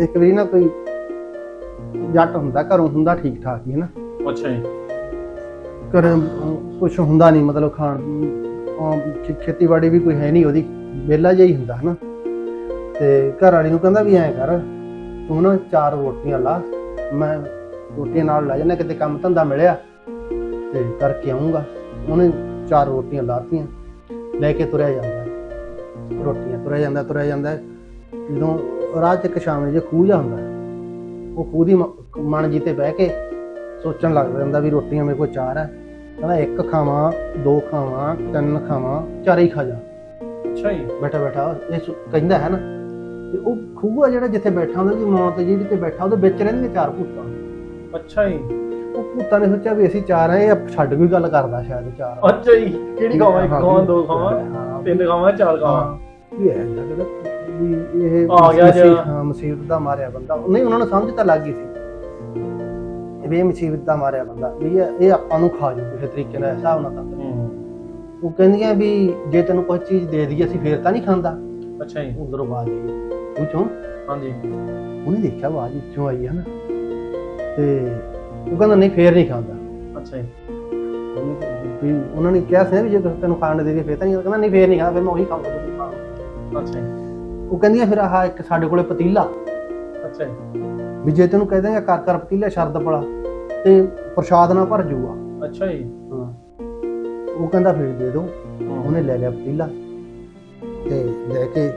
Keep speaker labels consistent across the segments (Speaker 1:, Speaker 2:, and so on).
Speaker 1: ਇੱਕ ਵਾਰੀ ਨਾ ਕੋਈ ਜੱਟ ਹੁੰਦਾ ਘਰੋਂ ਹੁੰਦਾ ਠੀਕ ਠਾਕ ਹੀ ਹੈ ਨਾ।
Speaker 2: ਅੱਛਾ ਜੀ।
Speaker 1: ਘਰ ਕੁਝ ਹੁੰਦਾ ਨਹੀਂ ਮਤਲਬ ਖਾਣ ਖੇ- ਖੇਤੀਬਾੜੀ ਵੀ ਕੋਈ ਹੈ ਨਹੀਂ ਉਹਦੀ ਵਿਹਲਾ ਜਿਹਾ ਹੀ ਹੁੰਦਾ ਹਨਾ। ਤੇ ਘਰ ਵਾਲੀ ਨੂੰ ਕਹਿੰਦਾ ਵੀ ਐਂ ਕਰ ਤੂੰ ਨਾ ਚਾਰ ਰੋਟੀਆਂ ਲਾ ਮੈਂ ਰੋਟੀਆਂ ਨਾਲ ਲੈ ਜਾਣਾ ਕਿਤੇ ਕੰਮ ਧੰਦਾ ਮਿਲਿਆ ਤੇ ਕਰਕੇ ਆਉਂਗਾ ਉਹਨੇ ਚਾਰ ਰੋਟੀਆਂ ਲਾਤੀਆਂ ਲੈ ਕੇ ਤੁਰਿਆ ਜਾਂਦਾ। ਰੋਟੀਆਂ ਤੁਰਿਆ ਜਾਂਦਾ ਤੁਰਿਆ ਜਾਂਦਾ। ਜਦੋਂ ਰਾਹ 'ਚ ਇੱਕ ਸ਼ਾਮ ਜੇ ਖੂਹ ਜਾ ਹੁੰਦਾ। ਉਹ ਖੂਹ ਦੀ ਮ- ਜੀ ਤੇ ਬਹਿ ਕੇ ਸੋਚਣ ਲੱਗ ਜਾਂਦਾ ਵੀ ਰੋਟੀਆਂ ਮੇਰੇ ਕੋਲ ਚਾਰ ਹੈ ਕਹਿੰਦਾ ਇੱਕ ਖਾਵਾਂ ਦੋ ਖਾਵਾਂ ਤਿੰਨ ਖਾਵਾਂ ਚਾਰ ਹੀ ਖਾ ਜਾ।
Speaker 2: ਅੱਛਾ ਜੀ।
Speaker 1: ਬੈਠਾ ਬੈਠਾ ਇਹ ਸੁ- ਕਹਿੰਦਾ ਹੈ ਨਾ ਤੇ ਉਹ ਖੂਹ ਆ ਜਿਹੜਾ ਜਿੱਥੇ ਬੈਠਾ ਹੁੰਦਾ ਦੀ ਮੌਤ ਜਿਹੜੀ ਤੇ ਬੈਠਾ ਉਹਦੇ ਵਿੱਚ ਰਹਿੰਦੀਆਂ ਚਾਰ ਭੂਤਾਂ।
Speaker 2: ਅੱਛਾ ਜੀ।
Speaker 1: ਉਹ ਭੂਤਾਂ ਨੇ ਸੋਚਿਆ ਵੀ ਅਸੀਂ ਚਾਰ ਆ ਇਹ ਛੱਡ ਕੋਈ ਗੱਲ ਕਰਦਾ ਸ਼ਾਇਦ ਚਾਰ।
Speaker 2: ਅੱਛਾ ਜੀ ਕਿਹੜੀ ਖਾਵਾਂ ਇੱਕ ਖਾਵਾਂ ਦੋ ਖਾਵਾਂ
Speaker 1: ਹਾਂ,
Speaker 2: ਤਿੰਨ ਖਾਵਾਂ ਚਾਰ ਖਾਵਾਂ।
Speaker 1: ਹਾਂ ਵੀ ਹੈ ਜਿਹੜਾ ਵੀ ਇਹ
Speaker 2: ਆ ਗਿਆ
Speaker 1: ਮੁਸੀਬਤ-
Speaker 2: ਜਿਹੜਾ-
Speaker 1: ਹਾਂ ਮੁਸੀਬਤ ਦਾ ਮਾਰਿਆ ਬੰਦਾ। ਨਹੀਂ ਉਹਨਾਂ ਨੂੰ ਸਮਝ ਤਾਂ ਲੱਗ ਗਈ ਸੀ। ਵੀ ਇਹ ਮੁਸੀਬਤ ਦਾ ਮਾਰਿਆ ਬੰਦਾ। ਵੀ ਇਹ ਇਹ ਆਪਾਂ ਨੂੰ ਖਾ ਜੂ ਕਿਸੇ ਤਰੀਕੇ ਨਾਲ ਹਿਸਾਬ ਨਾਲ ਤਾਂ।
Speaker 2: ਹੂੰ।
Speaker 1: ਉਹ ਕਹਿੰਦੀਆਂ ਵੀ ਜੇ ਤੈਨੂੰ ਕੋਈ ਚੀਜ਼ ਦੇ ਦਈਏ ਅਸੀਂ ਫੇਰ ਤਾਂ ਨਹੀਂ ਖਾਂਦਾ।
Speaker 2: ਅੱਛਾ ਜੀ।
Speaker 1: ਉਧਰੋਂ ਆਵਾਜ਼ ਆਈ। ਪੁੱਛੋ।
Speaker 2: ਹਾਂਜੀ।
Speaker 1: ਉਹਨੇ ਦੇਖਿਆ ਆਵਾਜ਼ ਇੱਥੋਂ ਆਈ ਹੈ ਨਾ। ਤੇ ਉਹ ਕਹਿੰਦਾ ਨਹੀਂ ਫੇਰ ਨਹੀਂ ਖਾਂਦਾ।
Speaker 2: ਅੱਛਾ ਜੀ।
Speaker 1: ਉਹਨੇ ਕਿਹਾ ਵੀ ਉਹਨਾਂ ਨੇ ਕਿਹਾ ਸੀ ਨਾ ਵੀ ਜੇ ਤੁਸੀਂ ਤੈਨੂੰ ਖਾਣ ਦੇ ਦਈਏ ਫੇਰ ਤਾਂ ਨਹੀਂ। ਕਹਿੰਦਾ ਨਹੀਂ ਫੇਰ ਨਹੀਂ ਖਾਂਦਾ ਫਿਰ ਮੈਂ ਉਹੀ ਖਾਊਂਗਾ ਤੁਸੀਂ ਖਾਓ।
Speaker 2: ਅੱਛਾ ਜੀ।
Speaker 1: ਉਹ ਕਹਿੰਦੀਆਂ ਫਿਰ ਆਹ ਇੱਕ ਸਾਡੇ ਕੋਲੇ ਪਤੀਲਾ।
Speaker 2: ਅੱਛਾ ਜੀ।
Speaker 1: ਵੀ ਜੇ ਤੈਨੂੰ ਕਹਿ ਦੇਗਾ ਕਰ ਕਰ ਪਤੀਲਾ ਸ਼ਰਦ ਪੜਾ ਤੇ ਪ੍ਰਸ਼ਾਦ ਨਾਲ ਭਰ ਜਾਊਗਾ
Speaker 2: ਅੱਛਾ ਜੀ।
Speaker 1: ਹਾਂ। ਉਹ ਕਹਿੰਦਾ ਫਿਰ ਦੇ ਦੋ। ਉਹਨੇ ਲੈ ਲਿਆ ਪਤੀਲਾ ਤੇ ਲੈ ਕੇ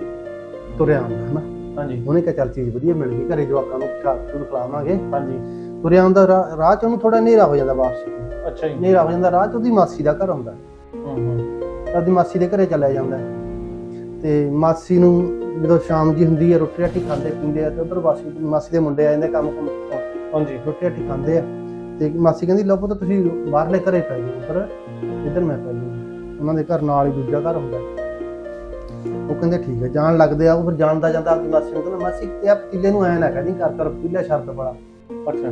Speaker 1: ਤੁਰਿਆ ਆਉਂਦਾ ਹਨਾ?
Speaker 2: ਹਾਂਜੀ।
Speaker 1: ਉਹਨੇ ਕਿਹਾ ਚੱਲ ਚੀਜ਼ ਵਧੀਆ ਮਿਲ ਗਈ ਘਰੇ ਜਵਾਕਾਂ ਨੂੰ ਖਾ ਕੇ ਖਿਲਾਵਾਂਗੇ।
Speaker 2: ਹਾਂਜੀ।
Speaker 1: ਤੁਰਿਆ ਆਉਂਦਾ ਰਾਹ ਚ ਉਹਨੂੰ ਥੋੜਾ ਹਨੇਰਾ ਹੋ ਜਾਂਦਾ ਵਾਪਸੀ।
Speaker 2: ਅੱਛਾ ਜੀ।
Speaker 1: ਹਨੇਰਾ ਹੋ ਜਾਂਦਾ ਰਾਹ ਚ ਉਹਦੀ ਮਾਸੀ ਦਾ ਘਰ ਹੁੰਦਾ
Speaker 2: ਹੂੰ ਹੂੰ।
Speaker 1: ਉਹਦੀ ਮਾਸੀ ਦੇ ਘਰੇ ਚਲਿਆ ਜਾਂਦਾ। ਤੇ ਮਾਸੀ ਨੂੰ ਜਦੋਂ ਸ਼ਾਮ ਜੀ ਹੁੰਦੀ ਹੈ ਰੋਟੀ ਰਾਟੀ ਖਾਂਦੇ ਪੀਂਦੇ ਆ ਤੇ ਉਧਰ ਮਾਸੀ ਮਾਸੀ ਦੇ ਮੁੰਡੇ ਆ ਜਾਂਦੇ ਕੰਮ ਕੁੰਮ ਤੋਂ।
Speaker 2: ਹਾਂਜੀ।
Speaker 1: ਰੋਟੀ ਰਾਟੀ ਖਾਂਦੇ ਆ। ਤੇ ਮਾਸੀ ਕਹਿੰਦੀ ਲਓ ਪੁੱਤ ਤੁਸੀਂ ਬਾਹਰਲੇ ਘਰੇ ਪੈ ਜਾਓ ਉੱਪਰ ਇੱਧਰ ਮੈਂ ਪੈ ਜਾਊਂ ਉਹਨਾਂ ਦੇ ਘਰ ਨਾਲ ਹੀ ਦੂਜਾ ਘਰ ਹੁੰਦਾ। ਉਹ ਕਹਿੰਦੇ ਠੀਕ ਹੈ ਜਾਣ ਲੱਗਦੇ ਆ। ਉਹ ਫਿਰ ਜਾਣਦਾ ਜਾਂਦਾ ਆਪਣੀ ਮਾਸੀ ਨੂੰ ਕਹਿੰਦਾ ਮਾਸੀ ਤੇ ਆ ਪਤੀਲੇ ਨੂੰ ਐ ਨਾ ਕਹਿੰਦੀ ਕਰ ਕਰ ਪਤੀਲਾ ਸ਼ਰਤ ਬੜਾ
Speaker 2: ਅੱਛਾ।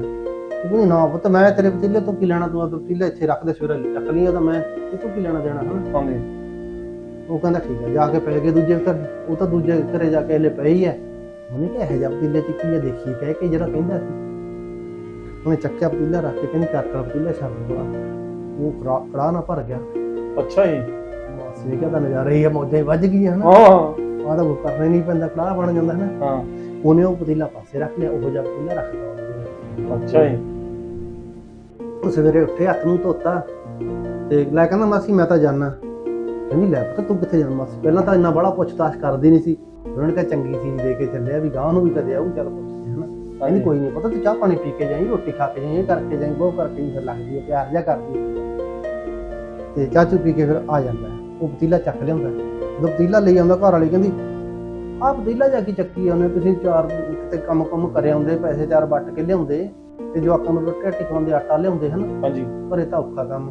Speaker 1: ਉਹ ਨਾ ਪੁੱਤ ਮੈਂ ਤੇਰੇ ਪਤੀਲੇ ਤੋਂ ਕੀ ਲੈਣਾ? ਤੂੰ ਆਪਣਾ ਪਤੀਲਾ ਇੱਥੇ ਰੱਖ ਦੇ ਸਵੇਰੇ ਚੱਕ ਲਈ ਤਾਂ ਮੈਂ ਤੋਂ ਕੀ ਲੈਣਾ ਦੇਣਾ ਹਨਾ?
Speaker 2: ਹਾਂਜੀ।
Speaker 1: ਉਹ ਕਹਿੰਦਾ ਠੀਕ ਹੈ ਜਾ ਕੇ ਪੈ ਗਏ ਦੂਜੇ ਘਰ। ਉਹ ਤਾਂ ਦੂਜੇ ਘਰੇ ਜਾ ਕੇ ਹਲੇ ਪਈ ਹੀ ਉਹਨੇ ਕਿਹਾ ਇਹ ਜਾ ਪਤੀਲੇ ਚ ਕੀ ਹੈ ਦੇਖੀ ਕਹਿ ਕੇ ਜਿਹੜਾ ਕਹਿੰਦਾ ਸੀ। ਉਹਨੇ ਚੱਕਿਆ ਪਤੀਲਾ ਰੱਖ ਕੇ ਕਹਿੰਦੀ ਕਰ ਕਰ ਪਤੀਲਾ ਛੱਡ ਬੜਾ ਉਹ ਕੜਾ ਨਾ ਭਰ ਗਿਆ।
Speaker 2: ਅੱਛਾ ਜੀ।
Speaker 1: ਇਹ ਕਹਿੰਦਾ ਨਜ਼ਾਰਾ ਹੀ ਹੈ ਮੌਜਾਂ ਹੀ ਵੱਜ ਗਈਆਂ ਹਨਾ।
Speaker 2: ਹਾਂ।
Speaker 1: ਆਹ ਤਾਂ ਉਹ ਕਰਨਾ ਨਹੀਂ ਪੈਂਦਾ ਕੜਾਹ ਬਣ ਜਾਂਦਾ ਹੈ ਨਾ
Speaker 2: ਹਾਂ।
Speaker 1: ਉਹਨੇ ਉਹ ਪਤੀਲਾ ਪਾਸੇ ਰੱਖ ਲਿਆ ਉਹ ਜਿਹਾ ਪਤੀਲਾ ਰੱਖਦਾ ਉਹਨੇ
Speaker 2: ਅੱਛਾ ਜੀ।
Speaker 1: ਉਹ ਸਵੇਰੇ ਉੱਠੇ ਹੱਥ ਨੂੰ ਧੋਤਾ। ਤੇ ਲੈ ਕਹਿੰਦਾ ਮਾਸੀ ਮੈਂ ਤਾਂ ਜਾਣਾ ਕਹਿੰਦੀ ਲੈ ਪੁੱਤ ਤੂੰ ਕਿੱਥੇ ਜਾਣਾ ਮਾਸੀ ਪਹਿਲਾਂ ਤਾਂ ਇੰਨਾ ਬੜਾ ਪੁੱਛਤਾਛ ਕਰਦੀ ਨਹੀਂ ਸੀ। ਉਹਨਾਂ ਨੇ ਕਿਹਾ ਚੰਗੀ ਚੀਜ਼ ਦੇ ਕੇ ਚੱਲਿਆ ਵੀ ਗਾਂ ਨੂੰ ਵੀ ਕਦੇ ਆਊ ਚੱਲ ਪੁੱਛਦੇ ਹਨਾ? ਕਹਿੰਦੀ ਕੋਈ ਨਹੀਂ ਪਤਾ ਤੂੰ ਚਾਹ ਪਾਣੀ ਪੀ ਕੇ ਜਾਈਂ ਰੋਟੀ ਖਾ ਕੇ ਜਾਈਂ ਇਹ ਕਰਕੇ ਜਾਈਂ ਉਹ ਕਰਕੇ ਫਿਰ ਲੱਗਦੀ ਹੈ ਪਿਆਰ ਜਿਹਾ ਕਰਦੀ ਹੈ ਤੇ ਚਾਹ ਚੂ ਪੀ ਕੇ ਫਿਰ ਆ ਜਾਂਦਾ ਹੈ। ਉਹ ਪਤੀਲਾ ਚੱਕ ਲਿਆਉਂਦਾ ਜਦੋਂ ਪਤੀਲਾ ਲਈ ਆਉਂਦਾ ਘਰ ਵਾਲੀ ਕਹਿੰਦੀ ਆਹ ਪਤੀਲਾ ਜਾ ਕੇ ਚੱਕੀ ਆਉਂਦੇ ਤੁਸੀਂ ਚਾਰ ਕਿਤੇ ਕੰਮ ਕੰਮ ਕਰੇ ਆਉਂਦੇ ਪੈਸੇ ਚਾਰ ਵੱਟ ਕੇ ਲਿਆਉਂਦੇ ਤੇ ਜਵਾਕਾਂ ਨੂੰ ਰੋਟੀ ਖਵਾਉਂਦੇ ਆਟਾ ਲਿਆਉਂਦੇ ਹਨ?
Speaker 2: ਹਾਂਜੀ।
Speaker 1: ਘਰੇ ਤਾਂ ਔਖਾ ਕੰਮ।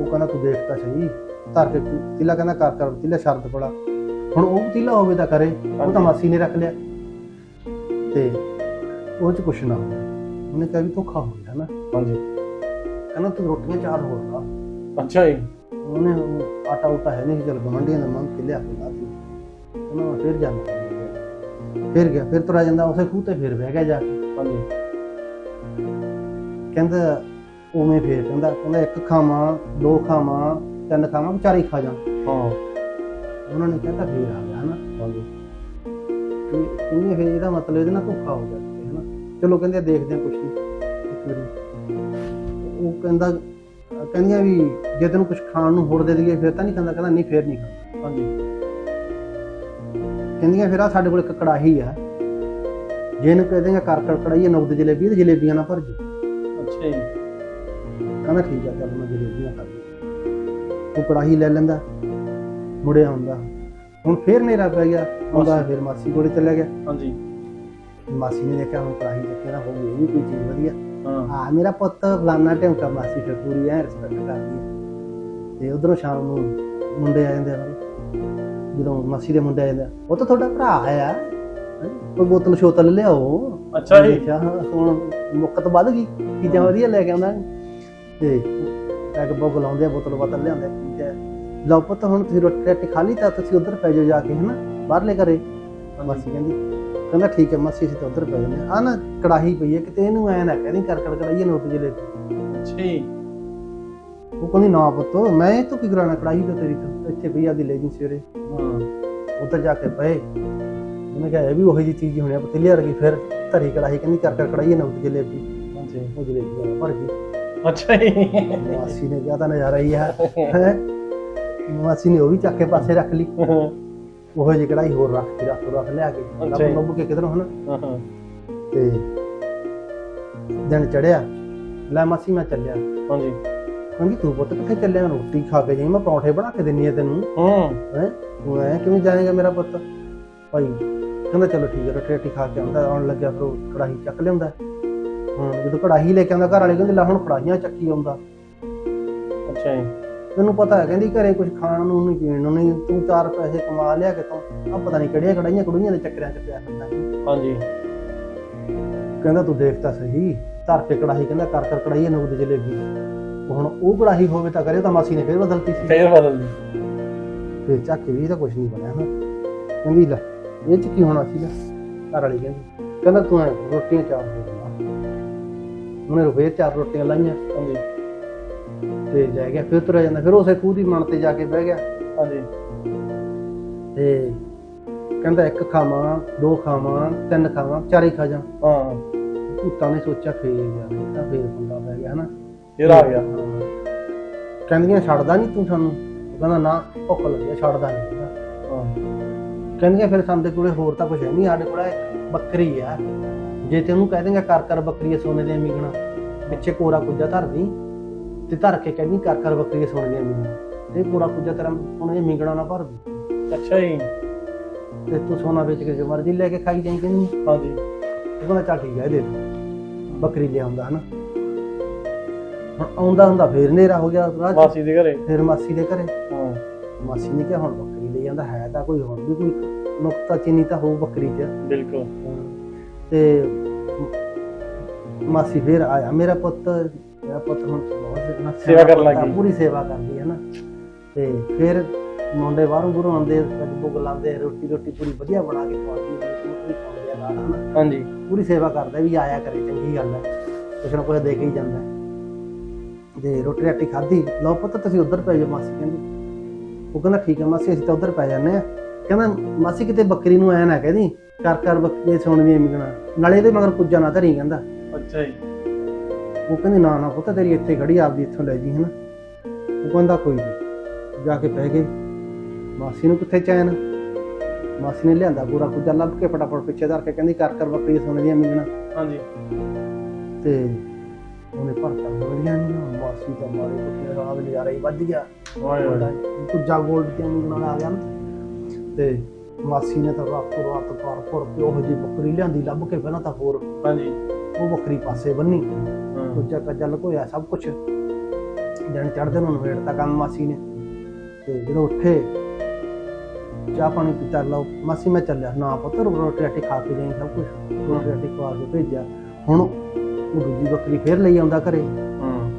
Speaker 1: ਉਹ ਕਹਿੰਦਾ ਤੂੰ ਦੇਖ ਤਾਂ ਸਹੀ। ਧਰ ਕੇ ਪਤੀਲਾ ਕਹਿੰਦਾ ਕਰ ਕਰ ਪਤੀਲਾ ਸ਼ਰਦ ਪੜਾ ਹੁਣ ਉਹ ਪਤੀਲਾ ਹੋਵੇ ਤਾਂ ਕਰੇ ਉਹ ਤਾਂ ਮਾਸੀ ਨੇ ਰੱਖ ਲਿਆ। ਤੇ ਉਹ ਚ ਕੁਛ ਨਾ ਹੋਵੇ। ਉਹਨੇ ਕਿਹਾ ਵੀ ਧੋਖਾ ਹੋ ਗਿਆ ਨਾ।
Speaker 2: ਹਾਂਜੀ।
Speaker 1: ਕਹਿੰਦਾ ਤੂੰ ਰੋਟੀਆਂ ਚਾਰ ਹੋਰ ਲਾ।
Speaker 2: ਅੱਛਾ ਜੀ।
Speaker 1: ਉਹਨੇ ਉਹ ਆਟਾ ਉਟਾ ਹੈ ਨਹੀਂ ਚੱਲ ਗਵੰਡੀਆਂ ਦਾ ਮੰਗ ਕੇ ਲਿਆ ਕੇ ਲਾਤੀ ਮੈਂ ਫਿਰ ਜਾਂਦਾ ਫਿਰ ਗਿਆ ਫਿਰ ਤੁਰਿਆ ਜਾਂਦਾ ਉਸੇ ਖੂਹ ਤੇ ਫਿਰ ਬਹਿ ਗਿਆ ਜਾ ਕੇ।
Speaker 2: ਹਾਂਜੀ।
Speaker 1: ਕਹਿੰਦਾ ਉਵੇਂ ਫੇਰ ਕਹਿੰਦਾ ਕਹਿੰਦਾ ਇੱਕ ਖਾਵਾਂ ਦੋ ਖਾਵਾਂ ਤਿੰਨ ਖਾਵਾਂ ਚਾਰ ਹੀ ਖਾ ਜਾ
Speaker 2: ਹਾਂ।
Speaker 1: ਉਹਨਾਂ ਨੇ ਕਹਿੰਦਾ ਫੇਰ ਆ ਗਿਆ ਹਨਾ
Speaker 2: ਹਾਂਜੀ
Speaker 1: ਕਿ ਕਹਿੰਦੇ ਫੇਰ ਇਹਦਾ ਮਤਲਬ ਇਹਦੇ ਨਾਲ ਧੋਖਾ ਹੋ ਗਿਆ ਹਨਾ ਚਲੋ ਕਹਿੰਦੇ ਦੇਖਦੇ ਆ ਕੁਛ ਨਹੀਂ। ਉਹ ਕਹਿੰਦਾ ਕਹਿੰਦੀਆਂ ਵੀ ਜੇ ਤੈਨੂੰ ਕੁਝ ਖਾਣ ਨੂੰ ਹੋਰ ਦੇ ਦਈਏ ਫਿਰ ਤਾਂ ਨਹੀਂ ਖਾਂਦਾ। ਕਹਿੰਦਾ ਨਹੀਂ ਫੇਰ ਨਹੀਂ ਖਾਂਦਾ।
Speaker 2: ਹਾਂਜੀ।
Speaker 1: ਕਹਿੰਦੀਆਂ ਫਿਰ ਆ ਸਾਡੇ ਕੋਲ ਇੱਕ ਕੜਾਹੀ ਆ। ਜੇ ਇਹਨੂੰ ਕਹਿ ਦੇਗਾ ਕਰ ਕਰ ਕੜਾਈ ਨੌਦ ਜਲੇਬੀ ਤੇ ਜਲੇਬੀਆਂ ਨਾਲ ਭਰ ਜੋ
Speaker 2: ਅੱਛਾ ਜੀ।
Speaker 1: ਕਹਿੰਦਾ ਠੀਕ ਆ ਚੱਲ ਮੈਂ ਜਲੇਬੀਆਂ ਖਾ ਲਈ ਉਹ ਕੜਾਹੀ ਲੈ ਲੈਂਦਾ। ਮੁੜਿਆ ਹੁੰਦਾ ਹੁਣ ਫੇਰ ਨੇਰਾ ਪੈ ਗਿਆ। ਆਉਂਦਾ ਫਿਰ ਮਾਸੀ ਕੋਲੇ ਚਲਿਆ ਗਿਆ।
Speaker 2: ਹਾਂਜੀ।
Speaker 1: ਮਾਸੀ ਨੇ ਦੇਖਿਆ ਹੁਣ ਕੜਾਹੀ ਚੱਕਿਆ ਨਾ ਹੋ ਗਈ ਕੋਈ ਚੀਜ਼ ਵਧੀਆ।
Speaker 2: ਹਾਂ।
Speaker 1: ਮੇਰਾ ਪੁੱਤ ਫਲਾਨਾ ਢਿਮਕਾ ਮਾਸੀ ਫਿਰ ਪੂਰੀ ਐ ਰਿਸਪੈਕਟ ਕਰਦੀ ਹੈ। ਤੇ ਉਧਰੋਂ ਸ਼ਾਮ ਨੂੰ ਮੁੰਡੇ ਆ ਜਾਂਦੇ ਆ ਜਦੋਂ ਮਾਸੀ ਦੇ ਮੁੰਡੇ ਆ ਜਾਂਦੇ ਆ, ਉਹ ਤਾਂ ਤੁਹਾਡਾ ਭਰਾ ਆ? ਕੋਈ ਬੋਤਲ ਸ਼ੋਤਲ ਲਿਆਓ।
Speaker 2: ਅੱਛਾ ਜੀ।
Speaker 1: ਦੇਖਿਆ ਹਾਂ, ਹੁਣ ਮੁੱਕਤ ਵੱਧ ਗਈ। ਚੀਜ਼ਾਂ ਵਧੀਆ ਲੈ ਕੇ ਆਉਂਦਾ। ਤੇ ਪੈਗ ਬੋਗ ਲਾਉਂਦੇ ਆ ਬੋਤਲ ਬੋਤਲ ਲਿਆਉਂਦੇ ਪੀਂਦੇ ਆ। ਲਓ ਪੁੱਤ ਹੁਣ ਤੁਸੀਂ ਰੋਟੀ ਰਾਟੀ ਖਾ ਲਈ ਤਾਂ ਤੁਸੀਂ ਉਧਰ ਪੈ ਜਾਓ ਜਾ ਕੇ ਹਨਾ? ਬਾਹਰਲੇ ਘਰੇ। ਮਾਸੀ ਕਹਿੰਦੀ ਕਹਿੰਦਾ ਠੀਕ ਹੈ ਮਾਸੀ ਅਸੀਂ ਤਾਂ ਉੱਧਰ ਪੈ ਜਾਂਦੇ ਆ ਨਾ ਕੜਾਹੀ ਪਈ ਹੈ ਕਿਤੇ ਇਹਨੂੰ ਐ ਨਾ ਕਹਿੰਦੀ ਕਰ ਕਰ ਕੜਾਈਏ ਨੋਟ ਜਲੇਬੀ
Speaker 2: ਅੱਛਾ
Speaker 1: ਉਹ ਕਹਿੰਦੀ ਨਾ ਪੁੱਤ ਮੈਂ ਤੋਂ ਕੀ ਕਰਾਣਾ ਕੜਾਹੀ ਤਾਂ ਤੇਰੀ ਤੋਂ ਇੱਥੇ ਪਈ ਆ ਦੀ ਲੈ ਜੀ ਸਵੇਰੇ।
Speaker 2: ਹਾਂ।
Speaker 1: ਉੱਧਰ ਜਾ ਕੇ ਪਏ। ਉਹਨੇ ਕਿਹਾ ਇਹ ਵੀ ਉਹੀ ਜੀ ਚੀਜ਼ ਹੋਣੀ ਆ ਪਤੀਲੀ ਵਰਗੀ ਫਿਰ ਧਰੀ ਕੜਾਹੀ ਕਹਿੰਦੀ ਕਰ ਕਰ ਕੜਾਈਏ ਨੋਟ
Speaker 2: ਹਾਂਜੀ
Speaker 1: ਉਹ ਜਲੇਬੀ ਨਾਲ ਭਰ ਗਈ
Speaker 2: ਅੱਛਾ ਜੀ।
Speaker 1: ਮਾਸੀ ਨੇ ਜ਼ਿਆਦਾ ਨਜ਼ਾਰਾ ਹੀ ਆ। ਹੈ? ਮਾਸੀ ਨੇ ਉਹ ਵੀ ਚੱਕ ਕੇ ਪਾਸੇ ਰੱਖ ਲਈ। ਉਹ ਜਿਹੀ ਕੜਾਈ ਹੋਰ ਰੱਖ ਕੇ ਰੱਖ ਰੱਖ ਲਿਆ ਕੇ।
Speaker 2: ਅੱਛਾ
Speaker 1: ਲੱਭ
Speaker 2: ਜੀ।
Speaker 1: ਲੱਭ ਕੇ ਕਿਧਰੋਂ ਹਨਾ? ਤੇ ਦਿਨ ਚੜਿਆ। ਲੈ ਮਾਸੀ ਮੈਂ ਚੱਲਿਆ।
Speaker 2: ਹਾਂਜੀ।
Speaker 1: ਕਹਿੰਦੀ ਤੂੰ ਪੁੱਤ ਕਿੱਥੇ ਚੱਲਿਆ? ਰੋਟੀ ਖਾ ਕੇ ਜਾਈ ਮੈਂ ਪਰੌਂਠੇ ਬਣਾ ਕੇ ਦਿੰਨੀ ਆ ਤੈਨੂੰ।
Speaker 2: ਹੂੰ।
Speaker 1: ਹੈ? ਤੂੰ ਐ ਕਿਵੇਂ ਜਾਏਗਾ ਮੇਰਾ ਪੁੱਤ? ਭਾਈ ਕਹਿੰਦਾ ਚਲੋ ਠੀਕ ਹੈ ਰੋਟੀ ਰੋਟੀ ਖਾ ਕੇ ਆਉਂਦਾ ਆਉਣ ਲੱਗਿਆ ਫਿਰ ਉਹ ਕੜਾਹੀ ਚੱਕ ਲਿਆਉਂਦਾ। ਹੁਣ ਜਦੋਂ ਕੜਾਹੀ ਲੈ ਕੇ ਆਉਂਦਾ ਘਰ ਵਾਲੇ ਕਹਿੰਦੇ ਲੈ ਹੁਣ ਕੜਾਹੀਆਂ ਚੱਕੀ ਆਉਂਦਾ।
Speaker 2: ਅੱਛਾ ਜੀ।
Speaker 1: ਤੈਨੂੰ ਪਤਾ ਹੈ ਕਹਿੰਦੀ ਘਰੇ ਕੁਝ ਖਾਣ ਨੂੰ ਨਹੀਂ ਪੀਣ ਨੂੰ ਨਹੀਂ ਤੂੰ ਚਾਰ ਪੈਸੇ ਕਮਾ ਲਿਆ ਕਿਤੋਂ ਆ ਪਤਾ ਨਹੀਂ ਕਿਹੜੀਆਂ ਕੜਾਈਆਂ ਕੜੂਈਆਂ ਦੇ ਚੱਕਰਾਂ ਚ ਪਿਆ ਹੁੰਦਾ
Speaker 2: ਹਾਂਜੀ।
Speaker 1: ਕਹਿੰਦਾ ਤੂੰ ਦੇਖ ਤਾਂ ਸਹੀ ਧਰ ਕੇ ਕੜਾਹੀ ਕਹਿੰਦਾ ਕਰ ਕਰ ਕੜਾਈ ਨੂੰ ਉਹਦੇ ਜਲੇਬੀ ਉਹ ਹੁਣ ਉਹ ਕੜਾਹੀ ਹੋਵੇ ਤਾਂ ਕਰੇ ਤਾਂ ਮਾਸੀ ਨੇ ਫੇਰ ਬਦਲਤੀ ਸੀ।
Speaker 2: ਫੇਰ ਬਦਲ ਦੀ
Speaker 1: ਫੇਰ ਚੱਕ ਵੀ ਤਾਂ ਕੁਝ ਨਹੀਂ ਬਣਿਆ ਨਾ। ਕਹਿੰਦੀ ਲੈ ਇਹ ਚ ਕੀ ਹੋਣਾ ਸੀਗਾ? ਘਰ ਵਾਲੀ ਕਹਿੰਦੀ ਕਹਿੰਦਾ ਤੂੰ ਰੋਟੀਆਂ ਚਾਰ ਦੇ ਦੇ ਉਹਨੇ ਫੇਰ ਚਾਰ ਰੋਟੀਆਂ ਲਾਈਆਂ
Speaker 2: ਹਾਂਜੀ।
Speaker 1: ਤੇ ਜਾ ਗਿਆ ਫਿਰ ਤੁਰਿਆ ਜਾਂਦਾ ਫਿਰ ਉਸੇ ਖੂਹ ਦੀ ਮਣ ਤੇ ਜਾ ਕੇ ਬਹਿ ਗਿਆ।
Speaker 2: ਹਾਂਜੀ।
Speaker 1: ਤੇ ਕਹਿੰਦਾ ਇੱਕ ਖਾਵਾਂ ਦੋ ਖਾਵਾਂ ਤਿੰਨ ਖਾਵਾਂ ਚਾਰੇ ਖਾ ਜਾ।
Speaker 2: ਹਾਂ।
Speaker 1: ਭੂਤਾਂ ਨੇ ਸੋਚਿਆ ਫੇਰ ਯਾਰ ਇਹ ਤਾਂ ਫੇਰ ਪੰਗਾ ਪੈ ਗਿਆ ਹਨਾ।
Speaker 2: ਫੇਰ ਆ ਗਿਆ।
Speaker 1: ਕਹਿੰਦੀਆਂ ਛੱਡਦਾ ਨਹੀਂ ਤੂੰ ਸਾਨੂੰ? ਉਹ ਕਹਿੰਦਾ ਨਾ ਭੁੱਖ ਲੱਗੀ ਆ, ਛੱਡਦਾ ਨਹੀਂ
Speaker 2: ਹਾਂ।
Speaker 1: ਕਹਿੰਦੀਆਂ ਫਿਰ ਸਾਡੇ ਕੋਲੇ ਹੋਰ ਤਾਂ ਕੁਝ ਨਹੀਂ ਸਾਡੇ ਕੋਲ ਬੱਕਰੀ ਆ। ਜੇ ਤੇ ਉਹਨੂੰ ਕਹਿ ਦੇਂਗਾ ਕਰ ਕਰ ਬੱਕਰੀ ਆ ਸੋਨੇ ਦੇ ਮਿੰਗਣਾ ਪਿੱਛੇ ਕੋਰਾ ਕੁੱਜਾ ਧਰਦੀ ਤੇ ਧਰ ਕੇ ਕਹਿੰਦੀ ਕਰ ਕਰ ਬੱਕਰੀ ਆ ਸੋਨੇ ਦੇ ਮਿੰਗਣਾ ਤੇ ਕੋਰਾ ਕੁੱਜਾ ਤੇਰਾ ਸੋਨੇ ਦੇ ਮਿੰਗਣਾ ਨਾ ਭਰ ਦੂ
Speaker 2: ਅੱਛਾ ਜੀ।
Speaker 1: ਤੇ ਤੂੰ ਸੋਨਾ ਵੇਚ ਕੇ ਜੋ ਮਰਜ਼ੀ ਲੈ ਕੇ ਖਾਈ ਜਾਈ ਕਹਿੰਦੀ
Speaker 2: ਹਾਂਜੀ।
Speaker 1: ਉਹ ਕਹਿੰਦਾ ਚੱਲ ਠੀਕ ਹੈ ਦੇ ਦੇ। ਬੱਕਰੀ ਲਿਆਉਂਦਾ ਹਨਾ। ਹੁਣ ਆਉਂਦਾ ਹੁੰਦਾ ਫੇਰ ਹਨੇਰਾ ਹੋ ਗਿਆ ਰਾਤ 'ਚ।
Speaker 2: ਮਾਸੀ ਦੇ ਘਰੇ।
Speaker 1: ਫਿਰ ਮਾਸੀ ਦੇ ਘਰੇ।
Speaker 2: ਹਾਂ।
Speaker 1: ਮਾਸੀ ਨੇ ਕਿਹਾ ਹੁਣ ਬੱਕਰੀ ਲੈ ਜਾਂਦਾ ਹੈ ਤਾਂ ਕੋਈ ਹੋਰ ਵੀ ਕੋਈ ਨੁਕਤਾ ਚੀਨੀ ਤਾਂ ਹੋਊ ਬੱਕਰੀ 'ਚ।
Speaker 2: ਬਿਲਕੁਲ।
Speaker 1: ਤੇ ਮਾਸੀ ਫੇਰ ਆਇਆ। ਮੇਰਾ ਪੁੱਤ ਮੇਰਾ ਪੁੱਤ ਹੁਣ ਬਹੁਤ ਨਾ
Speaker 2: ਸੇਵਾ ਕਰਨ ਲੱਗ।
Speaker 1: ਪੂਰੀ ਸੇਵਾ ਕਰਦੀ ਹੈ ਨਾ। ਤੇ ਫਿਰ ਮੁੰਡੇ ਬਾਹਰੋਂ ਬੁਰੋਂ ਆਉਂਦੇ ਬੁੱਗ ਲਾਉਂਦੇ ਰੋਟੀ ਰੋਟੀ ਪੂਰੀ ਵਧੀਆ ਬਣਾ ਕੇ ਖਵਾਉਂਦੀ
Speaker 2: ਹਾਂਜੀ।
Speaker 1: ਪੂਰੀ ਸੇਵਾ ਕਰਦਾ ਵੀ ਆਇਆ ਕਰੇ ਚੰਗੀ ਗੱਲ ਹੈ। ਕੁਛ ਨਾ ਕੁਛ ਦੇ ਕੇ ਹੀ ਜਾਂਦਾ। ਤੇ ਰੋਟੀ ਰਾਟੀ ਖਾਧੀ। ਲਓ ਪੁੱਤ ਤੁਸੀਂ ਉੱਧਰ ਪੈ ਜਾਓ ਮਾਸੀ ਕਹਿੰਦੀ। ਉਹ ਕਹਿੰਦਾ ਠੀਕ ਹੈ ਮਾਸੀ ਅਸੀਂ ਤਾਂ ਉੱਧਰ ਪੈ ਜਾਂਦੇ ਆ ਕਹਿੰਦਾ ਮਾਸੀ ਕਿਤੇ ਬੱਕਰੀ ਨੂੰ ਐ ਨਾ ਕਹਿੰਦੀ ਕਰ ਕਰ ਬੱਕਰੀ ਸੁਣ ਦੀ ਮਿੰਗਣਾ ਨਾਲੇ ਇਹਦੇ ਮਗਰ ਕੁੱਜਾ ਨਾ ਧਰੀ ਕਹਿੰਦਾ।
Speaker 2: ਅੱਛਾ ਜੀ।
Speaker 1: ਉਹ ਕਹਿੰਦੀ ਨਾ ਨਾ ਪੁੱਤ ਤੇਰੀ ਇੱਥੇ ਖੜੀ ਆਪਦੀ ਇੱਥੋਂ ਲੈ ਜੀ ਹਨਾ? ਉਹ ਕਹਿੰਦਾ ਕੋਈ ਨਹੀਂ ਜਾ ਕੇ ਪੈ ਗਏ। ਮਾਸੀ ਨੂੰ ਕਿੱਥੇ ਚੈਨ? ਮਾਸੀ ਨੇ ਲਿਆਂਦਾ ਪੂਰਾ ਕੁੱਜਾ ਲੱਭ ਕੇ ਫਟਾਫਟ ਪਿੱਛੇ ਧਰ ਕੇ ਕਹਿੰਦੀ ਕਰ ਕਰ ਬੱਕਰੀ ਸੁਣ ਦੀਆਂ ਮਿੰਗਣਾ
Speaker 2: ਹਾਂਜੀ।
Speaker 1: ਤੇ ਉਹਨੇ ਭਰਤਾ ਵਧੀਆ ਨਹੀਂ ਮਾਸੀ ਤਾਂ ਮਾਰੇ ਕੁੱਤੇ ਰਾਤ ਨਜ਼ਾਰਾ ਹੀ ਵੱਜ ਗਿਆ।
Speaker 2: ਵਾਹ ਵਾਹ।
Speaker 1: ਕੁੱਜਾ ਗੋਲਡ ਤੇ ਮਿੰਗਣਾ ਆ ਗਿਆ ਨਾ। ਤੇ ਮਾਸੀ ਨੇ ਤਾਂ ਰਾਤੋਂ ਰਾਤ ਕਰ ਕਰ ਕੇ ਉਹ ਜੀ ਬੱਕਰੀ ਲਿਆਂਦੀ ਲੱਭ ਕੇ ਪਹਿਲਾਂ ਤਾਂ ਹੋਰ
Speaker 2: ਹਾਂਜੀ।
Speaker 1: ਉਹ ਬੱਕਰੀ ਪਾਸੇ ਬੰਨੀ।
Speaker 2: ਹਾਂ।
Speaker 1: ਕੁੱਜਾ ਲਕੋਇਆ ਸਭ ਕੁਝ ਦਿਨ ਚੜ੍ਹਦੇ ਨੂੰ ਨਵੇੜਤਾ ਕੰਮ ਮਾਸੀ ਨੇ। ਤੇ ਜਦੋਂ ਉੱਠੇ ਚਾਹ ਪਾਣੀ ਪੀਤਾ ਲਓ ਮਾਸੀ ਮੈਂ ਚੱਲਿਆ। ਨਾ ਪੁੱਤ ਰੋਟੀ ਰਾਟੀ ਖਾ ਕੇ ਜਾਈਂ ਸਭ ਕੁਝ ਰੋਟੀ ਰਾਟੀ ਖਵਾ ਕੇ ਭੇਜਿਆ। ਹੁਣ ਉਹ ਦੂਜੀ ਬੱਕਰੀ ਫੇਰ ਲਈ ਆਉਂਦਾ ਘਰੇ।
Speaker 2: ਹਾਂ।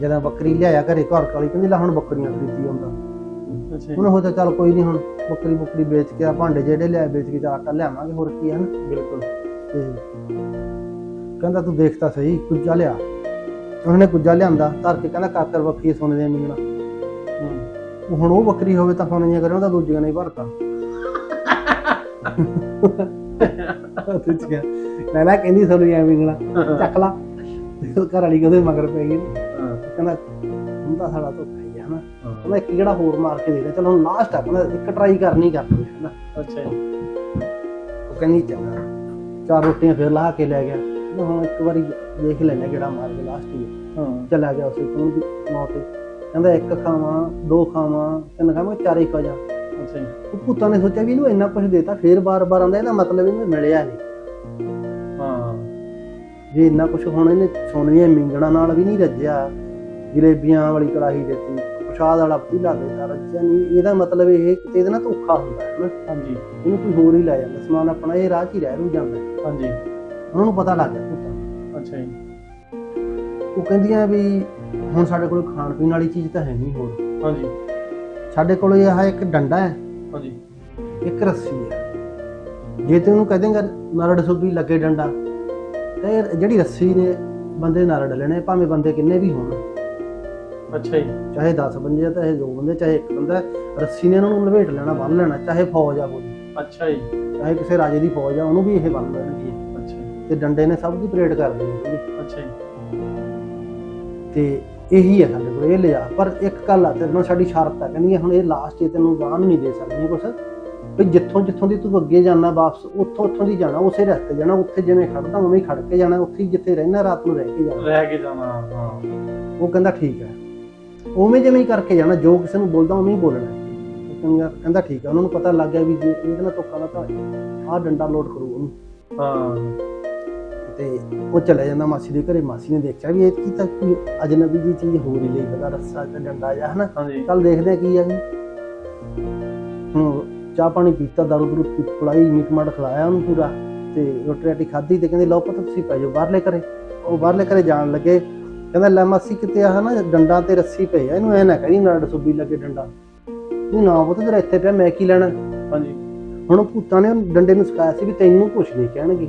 Speaker 1: ਜਦੋਂ ਬੱਕਰੀ ਲਿਆਇਆ ਘਰੇ ਘਰ ਕਾਲੀ ਕਹਿੰਦੀ ਲੈ ਹੁਣ ਬੱਕਰੀਆਂ ਖਰੀਦੀ ਆਉਂਦਾ।
Speaker 2: ਅੱਛਾ ਜੀ।
Speaker 1: ਹੁਣ ਉਹ ਤਾਂ ਚੱਲ ਕੋਈ ਨਹੀਂ ਹੁਣ ਬੱਕਰੀ ਬੱਕਰੀ ਵੇਚ ਕੇ ਆ ਭਾਂਡੇ ਜਿਹੜੇ ਲਿਆ ਵੇਚ ਕੇ ਆਟਾ ਲਿਆਵਾਂਗੇ ਹੋਰ ਕੀ ਹੈ ਨਾ।
Speaker 2: ਬਿਲਕੁਲ।
Speaker 1: ਤੇ ਕਹਿੰਦਾ ਤੂੰ ਦੇਖ ਤਾਂ ਸਹੀ ਕੁੱਜਾ ਲਿਆ। ਉਹਨੇ ਕੁੱਜਾ ਲਿਆਂਦਾ ਧਰ ਕੇ ਕਹਿੰਦਾ ਕਾਕਰ ਬੱਕਰੀ ਸੋਨੇ ਦੀਆਂ ਮਿਲਣਾ
Speaker 2: ਹੂੰ।
Speaker 1: ਉਹ ਹੁਣ ਉਹ ਬੱਕਰੀ ਹੋਵੇ ਤਾਂ ਸੋਨੇ ਦੀਆਂ ਕਰੇ ਉਹਦਾ ਦੂਜੀਆਂ ਨਹੀਂ ਭਰਤਾ। ਲੈ ਕਹਿੰਦੀ ਸੋਨੇ ਦੀਆਂ ਮਿਲਣਾ ਚੱਕ ਲਾ। ਤੇ ਉਹ ਘਰ ਵਾਲੀ ਉਹਦੇ ਮਗਰ ਪੈ ਗਈ।
Speaker 2: ਹਾਂ।
Speaker 1: ਕਹਿੰਦਾ ਹੁੰਦਾ ਸਾਡਾ ਧੋਖਾ। ਹਨਾ। ਕਹਿੰਦਾ ਇੱਕ ਜਿਹੜਾ ਹੋਰ ਮਾਰ ਕੇ ਦੇ ਦੇ ਚਲ ਹੁਣ ਲਾਸਟ ਆ ਕਹਿੰਦਾ ਇੱਕ ਟਰਾਈ ਕਰਨੀ ਕਰਨੀ ਹੈ ਨਾ।
Speaker 2: ਅੱਛਾ ਜੀ।
Speaker 1: ਉਹ ਕਹਿੰਦੀ ਚੰਗਾ ਚਾਰ ਰੋਟੀਆਂ ਫਿਰ ਲਾ ਕੇ ਲੈ ਗਿਆ। ਕਹਿੰਦਾ ਹੁਣ ਇੱਕ ਵਾਰੀ ਦੇਖ ਲੈਣਾ ਕਿਹੜਾ ਮਾਰ ਕੇ ਲਾਸਟ ਹੀ ਹੈ। ਚਲਾ ਗਿਆ ਉਸੇ ਕੋਲ ਨੌ ਤੇ। ਕਹਿੰਦਾ ਇੱਕ ਖਾਵਾਂ ਦੋ ਖਾਵਾਂ ਤਿੰਨ ਖਾਵਾਂ ਚਾਰੇ ਖਾ ਜਾ।
Speaker 2: ਅੱਛਾ ਜੀ।
Speaker 1: ਉਹ ਪੁੱਤਾਂ ਨੇ ਸੋਚਿਆ ਵੀ ਇਹਨੂੰ ਇੰਨਾ ਕੁਝ ਦੇਤਾ ਫੇਰ ਬਾਰ-ਬਾਰ ਆਂਦਾ ਇਹਦਾ ਮਤਲਬ ਇਹਨੂੰ ਮਿਲਿਆ ਨਹੀਂ
Speaker 2: ਹਾਂ।
Speaker 1: ਜੇ ਇੰਨਾ ਕੁਝ ਹੁਣ ਇਹਨੇ ਸੋਨੀਆਂ ਮਿੰਗਣਾ ਨਾਲ ਵੀ ਨਹੀਂ ਰੱਜਿਆ ਜਲੇਬੀਆਂ ਵਾਲੀ ਕੜਾਹੀ ਦਿੱਤੀ। ਪ੍ਰਸ਼ਾਦ ਵਾਲਾ ਪਤੀਲਾ ਦੇਤਾ ਰੱਜਿਆ ਨਹੀਂ ਇਹਦਾ ਮਤਲਬ ਇਹ ਕਿਤੇ ਇਹਦੇ ਨਾਲ ਧੋਖਾ ਹੁੰਦਾ ਹੈ ਨਾ।
Speaker 2: ਹਾਂਜੀ।
Speaker 1: ਇਹਨੂੰ ਕੋਈ ਹੋਰ ਹੀ ਲੈ ਜਾਂਦਾ ਸਮਾਨ ਆਪਣਾ ਇਹ ਰਾਹ 'ਚ ਹੀ ਰਹਿ ਰੂ ਜਾਂਦਾ। ਹੈ।
Speaker 2: ਹਾਂਜੀ
Speaker 1: ਉਹਨਾਂ ਨੂੰ ਪਤਾ ਲੱਗ ਗਿਆ।
Speaker 2: ਅੱਛਾ ਜੀ।
Speaker 1: ਉਹ ਕਹਿੰਦੀਆਂ ਵੀ ਹੁਣ ਸਾਡੇ ਕੋਲ ਖਾਣ ਪੀਣ ਵਾਲੀ ਚੀਜ਼ ਤਾਂ ਹੈ ਨਹੀਂ ਹੋਰ।
Speaker 2: ਹਾਂਜੀ।
Speaker 1: ਸਾਡੇ ਕੋਲ ਇਹ ਇੱਕ ਡੰਡਾ ਹੈ।
Speaker 2: ਹਾਂਜੀ।
Speaker 1: ਇੱਕ ਰੱਸੀ ਹੈ। ਜੇ ਤੂੰ ਉਹਨੂੰ ਕਹਿ ਦੇਂਗਾ ਨਰੜ ਸੁਬੀ ਲੱਗੇ ਡੰਡਾ ਤੇ ਜਿਹੜੀ ਰੱਸੀ ਨੇ ਬੰਦੇ ਨਰੜ ਲੈਣੇ ਭਾਵੇਂ ਬੰਦੇ ਕਿੰਨੇ ਵੀ ਹੋਣ।
Speaker 2: ਅੱਛਾ ਜੀ।
Speaker 1: ਚਾਹੇ 10 ਬੰਦੇ ਆ ਚਾਹੇ 2 ਬੰਦੇ ਚਾਹੇ ਇੱਕ ਬੰਦਾ ਰੱਸੀ ਨੇ ਉਹਨਾਂ ਨੂੰ ਲਪੇਟ ਲੈਣਾ ਬੰਨ ਲੈਣਾ ਚਾਹੇ ਫੌਜ ਆ ਕੋਈ
Speaker 2: ਅੱਛਾ ਜੀ।
Speaker 1: ਚਾਹੇ ਕਿਸੇ ਰਾਜੇ ਦੀ ਫੌਜ ਆ ਉਹਨੂੰ ਵੀ ਇਹ ਬੰਨ ਲੈਣਗੇ।
Speaker 2: ਅੱਛਾ ਜੀ।
Speaker 1: ਤੇ ਡੰਡੇ ਨੇ ਸਭ ਦੀ ਪਰੇਡ ਕਰਦੇ ਨੇ
Speaker 2: ਅੱਛਾ ਜੀ।
Speaker 1: ਤੇ ਇਹੀ ਹੈ ਸਾਡੇ ਕੋਲ ਇਹ ਲਿਆ। ਪਰ ਇੱਕ ਗੱਲ ਆ ਤੇਰੇ ਨਾਲ ਸਾਡੀ ਸ਼ਰਤ ਆ ਕਹਿੰਦੀ ਹੁਣ ਇਹ ਲਾਸਟ 'ਚ ਤੈਨੂੰ ਗਾਣ ਨਹੀਂ ਦੇ ਸਕਦੀ ਕੁਛ ਵੀ ਜਿੱਥੋਂ ਜਿੱਥੋਂ ਦੀ ਤੂੰ ਅੱਗੇ ਜਾਣਾ ਵਾਪਸ ਉੱਥੋਂ ਉੱਥੋਂ ਦੀ ਜਾਣਾ ਉਸੇ ਰਸਤੇ ਜਾਣਾ ਉੱਥੇ ਜਿਵੇਂ ਖੜਦਾ ਉਵੇਂ ਹੀ ਖੜ ਕੇ ਜਾਣਾ ਉੱਥੇ ਜਿੱਥੇ ਰਹਿਣਾ ਰਾਤ ਨੂੰ ਰਹਿ ਕੇ ਜਾਣਾ।
Speaker 2: ਰਹਿ ਕੇ ਜਾਣਾ ਹਾਂ।
Speaker 1: ਉਹ ਕਹਿੰਦਾ ਠੀਕ ਹੈ ਉਵੇਂ ਜਿਵੇਂ ਹੀ ਕਰਕੇ ਜਾਣਾ ਜੋ ਕਿਸੇ ਨੂੰ ਬੋਲਦਾ ਉਵੇਂ ਹੀ ਬੋਲਣਾ। ਉਹ ਕਹਿੰਦਾ ਕਹਿੰਦਾ ਠੀਕ ਹੈ ਉਹਨਾਂ ਨੂੰ ਪਤਾ ਲੱਗ ਗਿਆ ਵੀ ਜੇ ਇਹਦੇ ਨਾਲ ਧੋਖਾ ਨਾ ਤਾਂ ਆਹ ਡੰਡਾ ਲੋਡ ਕਰੂ ਉਹਨੂੰ।
Speaker 2: ਹਾਂ।
Speaker 1: ਤੇ ਉਹ ਚਲੇ ਜਾਂਦਾ ਮਾਸੀ ਦੇ ਘਰੇ। ਮਾਸੀ ਨੇ ਦੇਖਿਆ ਵੀ ਇਹ ਕੀ ਤਾਂ ਕੋਈ ਅਜਨਬੀ ਜੀ ਚੀਜ਼ ਹੋ ਰਹੀ ਲਈ ਪਤਾ ਰੱਸਾ ਤੇ ਡੰਡਾ ਜਾ ਹਨਾ? ਕੱਲ ਦੇਖਦੇ ਆ ਕੀ ਆ ਹੁਣ ਚਾਹ ਪਾਣੀ ਪੀਤਾ ਦਾਰੂ ਦਰੂ ਪੀ- ਪਿਲਾਈ ਮੀਟ ਮਾਟ ਖਿਲਾਇਆ ਉਹਨੂੰ ਪੂਰਾ। ਤੇ ਰੋਟੀ ਰਾਟੀ ਖਾਧੀ ਤੇ ਕਹਿੰਦੇ ਲਓ ਪੁੱਤ ਤੁਸੀਂ ਪੈ ਜਾਓ ਬਾਹਰਲੇ ਘਰੇ। ਉਹ ਬਾਹਰਲੇ ਘਰੇ ਜਾਣ ਲੱਗੇ। ਕਹਿੰਦਾ ਲੈ ਮਾਸੀ ਕਿਤੇ ਆ ਹਨਾ ਡੰਡਾ ਤੇ ਰੱਸੀ ਪਈ ਆ ਇਹਨੂੰ ਐ ਨਾ ਕਹੀ ਨਾ ਸੁੱਬੀ ਲੱਗੇ ਡੰਡਾ। ਨਹੀਂ ਨਾ ਪੁੱਤ ਤੇਰਾ ਇੱਥੇ ਪਿਆ ਮੈਂ ਕੀ ਲੈਣਾ?
Speaker 2: ਹਾਂਜੀ।
Speaker 1: ਹੁਣ ਭੂਤਾਂ ਨੇ ਡੰਡੇ ਨੂੰ ਸਿਖਾਇਆ ਸੀ ਵੀ ਤੈਨੂੰ ਕੁਝ ਨਹੀਂ ਕਹਿਣਗੇ।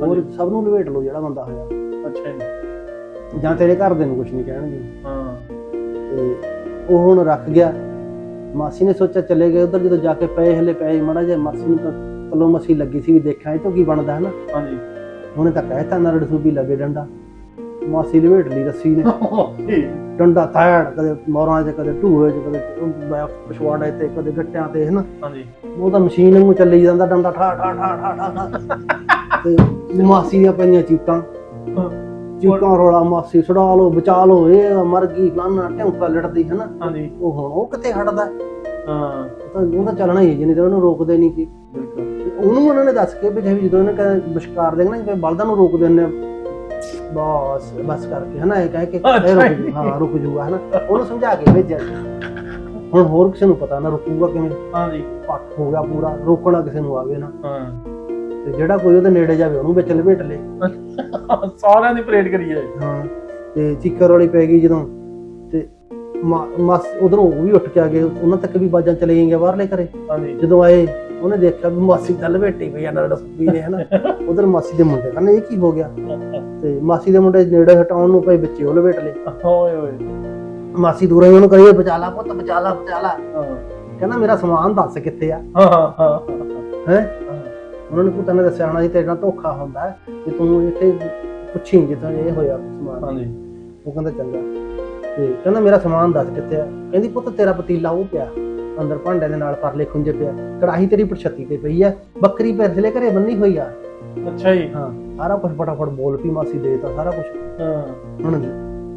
Speaker 1: ਹੋਰ ਸਭ ਨੂੰ ਲਵੇਟ ਲਓ ਜਿਹੜਾ ਬੰਦਾ ਹੋਇਆ।
Speaker 2: ਅੱਛਾ ਜੀ।
Speaker 1: ਜਾਂ ਤੇਰੇ ਘਰ ਦੇ ਨੂੰ ਕੁਝ ਨਹੀਂ ਕਹਿਣਗੇ।
Speaker 2: ਹਾਂ।
Speaker 1: ਤੇ ਉਹ ਹੁਣ ਰੱਖ ਗਿਆ। ਮਾਸੀ ਨੇ ਸੋਚਿਆ ਚਲੇ ਗਏ ਉਧਰ ਜਦੋਂ ਜਾ ਕੇ ਪਏ ਹਲੇ ਪਏ ਮੜਾ ਜੇ ਮਾਸੀ ਨੂੰ ਤਾਂ ਤਲੋ ਮਸੀ ਲੱਗੀ ਸੀ ਵੀ ਦੇਖਾਂ ਇਹ ਤੋਂ ਕੀ ਬਣਦਾ ਹੈ ਨਾ।
Speaker 2: ਹਾਂਜੀ।
Speaker 1: ਉਹਨੇ ਤਾਂ ਕਹਿਤਾ ਨਰੜ ਸੂਬੀ ਲੱਗੇ ਡੰਡਾ। ਮਾਸੀ ਲਵੇਟ ਲਈ ਰੱਸੀ ਨੇ। ਡੰਡਾ ਤਾੜ ਕਦੇ ਮੋਰਾਂ 'ਚ ਕਦੇ ਢੂਹੇ 'ਚ ਕਦੇ ਪਛਵਾੜੇ ਤੇ ਕਦੇ ਗੱਟਿਆਂ ਤੇ ਹਨਾ?
Speaker 2: ਹਾਂਜੀ।
Speaker 1: ਉਹ ਤਾਂ ਮਸ਼ੀਨ ਨੂੰ ਚੱਲੀ ਜਾਂਦਾ ਡੰਡਾ ਠਾ ਠਾ ਠਾ ਠਾ ਠਾ ਤੇ ਮਾਸੀ ਦੀਆਂ ਪਈਆਂ ਚੀਕਾਂ। ਚੀਕਾਂ ਰੋਲਾ ਮਾਸੀ ਛੁਡਾ ਲਓ ਬਚਾ ਲਓ ਇਹ ਮਰ ਗਈ ਫਲਾਨਾ ਢੌਂਕਾ ਲੜਦੀ ਹਨਾ?
Speaker 2: ਹਾਂਜੀ।
Speaker 1: ਉਹ ਹੁਣ ਉਹ ਕਿੱਥੇ ਹਟਦਾ?
Speaker 2: ਹਾਂ।
Speaker 1: ਉਹ ਤਾਂ ਤਾਂ ਚੱਲਣਾ ਹੀ ਜਿੰਨੀ ਦੇਰ ਉਹਨੂੰ ਰੋਕਦੇ ਨਹੀਂ ਤੇ ਉਹਨੂੰ ਉਹਨਾਂ ਨੇ ਦੱਸ ਕੇ ਵੀ ਜਦੋਂ ਇਹਨੇ ਕਹਿੰਦਾ ਵਿਸ਼ਕਾਰ ਦੇਣਾ ਜਿਵੇਂ ਬਲਦਾਂ ਨੂੰ ਰੋਕ ਦਿੰਦੇ ਆ। ਬਸ ਬਸ ਕਰਕੇ ਹਨਾ ਇਹ ਕਹਿ ਕੇ ਇਹ ਰੁਕ ਜੂ। ਹਾਂ ਰੁਕ ਜੂਗਾ ਹਨਾ। ਉਹਨੂੰ ਸਮਝਾ ਕੇ ਭੇਜਿਆ। ਹੁਣ ਹੋਰ ਕਿਸੇ ਨੂੰ ਪਤਾ ਨਾ ਰੁਕੂਗਾ ਕਿਵੇਂ?
Speaker 2: ਹਾਂਜੀ
Speaker 1: ਪੱਟ ਹੋ ਗਿਆ ਪੂਰਾ ਰੋਕਣਾ ਕਿਸੇ ਨੂੰ ਆਵੇ ਨਾ।
Speaker 2: ਹਾਂ।
Speaker 1: ਤੇ ਜਿਹੜਾ ਕੋਈ ਉਹਦੇ ਨੇੜੇ ਜਾਵੇ ਉਹਨੂੰ ਵਿੱਚ ਲਪੇਟ ਲੇ।
Speaker 2: ਸਾਰਿਆਂ ਦੀ ਪਰੇਡ ਕਰੀਏ
Speaker 1: ਹਾਂ ਤੇ ਚੀਕਰ ਵਾਲੀ ਪੈ ਗਈ ਜਦੋਂ ਤੇ ਮਾਸ ਉਧਰੋਂ ਉਹ ਵੀ ਉੱਠ ਕੇ ਆ ਗਏ। ਉਹਨਾਂ ਤੱਕ ਵੀ ਬਾਜਾਂ ਚਲੇ ਗਈਆਂ ਬਾਹਰਲੇ ਘਰੇ। ਜਦੋਂ ਆਏ ਉਹਨੇ ਦੇਖਿਆ ਵੀ ਮਾਸੀ ਤਾਂ ਲਪੇਟੀ ਪਈ ਆ ਨਾਲ ਸੁੱਬੀ ਨੇ ਹਨਾ। ਉਧਰ ਮਾਸੀ ਦੇ ਮੁੰਡੇ ਕਹਿੰਦੇ ਇਹ ਕੀ ਹੋ ਗਿਆ? ਤੇ ਮਾਸੀ ਦੇ ਮੁੰਡੇ ਨੇੜੇ ਹਟਾਉਣ ਨੂੰ ਪਏ ਬੱਚੇ ਉਹ ਲਪੇਟ ਲਏ।
Speaker 2: ਓਏ ਓਏ।
Speaker 1: ਮਾਸੀ ਦੂਰੋਂ ਹੀ ਉਹਨੂੰ ਬਚਾ ਲਾ ਪੁੱਤ ਬਚਾ ਲਾ ਬਚਾ ਲਾ।
Speaker 2: ਹਾਂ।
Speaker 1: ਕਹਿੰਦਾ ਮੇਰਾ ਸਮਾਨ ਦੱਸ ਕਿੱਥੇ ਆ?
Speaker 2: ਹਾਂ ਹਾਂ
Speaker 1: ਹੈ। ਉਹਨਾਂ ਨੇ ਪੁੱਤਾਂ ਨੇ ਦੱਸਿਆ ਹੋਣਾ ਤੇਰੇ ਨਾਲ ਧੋਖਾ ਹੁੰਦਾ ਕਿ ਤੂੰ ਇੱਥੇ ਪੁੱਛੀ ਜਿੱਦਾਂ ਇਹ ਹੋਇਆ ਸਮਾਨ।
Speaker 2: ਹਾਂਜੀ।
Speaker 1: ਉਹ ਕਹਿੰਦਾ ਚੰਗਾ। ਤੇ ਕਹਿੰਦਾ ਮੇਰਾ ਸਮਾਨ ਦੱਸ ਕਿੱਥੇ ਆ? ਕਹਿੰਦੀ ਪੁੱਤ ਤੇਰਾ ਪਤੀਲਾ ਉਹ ਪਿਆ। ਅੰਦਰ ਭਾਂਡੇ ਦੇ ਨਾਲ ਪਰਲੇ ਖੁੰਝੇ ਪਿਆ। ਕੜਾਹੀ ਤੇਰੀ ਪਛਤੀ ਤੇ ਪਈ ਆ। ਬੱਕਰੀ ਪੈਸਲੇ ਘਰੇ ਬੰਨੀ ਹੋਈ ਆ।
Speaker 2: ਅੱਛਾ ਜੀ।
Speaker 1: ਹਾਂ ਸਾਰਾ ਕੁਝ ਫਟਾਫਟ ਬੋਲ ਪੀ ਮਾਸੀ ਦੇ ਤਾ ਸਾਰਾ ਕੁਝ
Speaker 2: ਹਾਂ।
Speaker 1: ਹੁਣ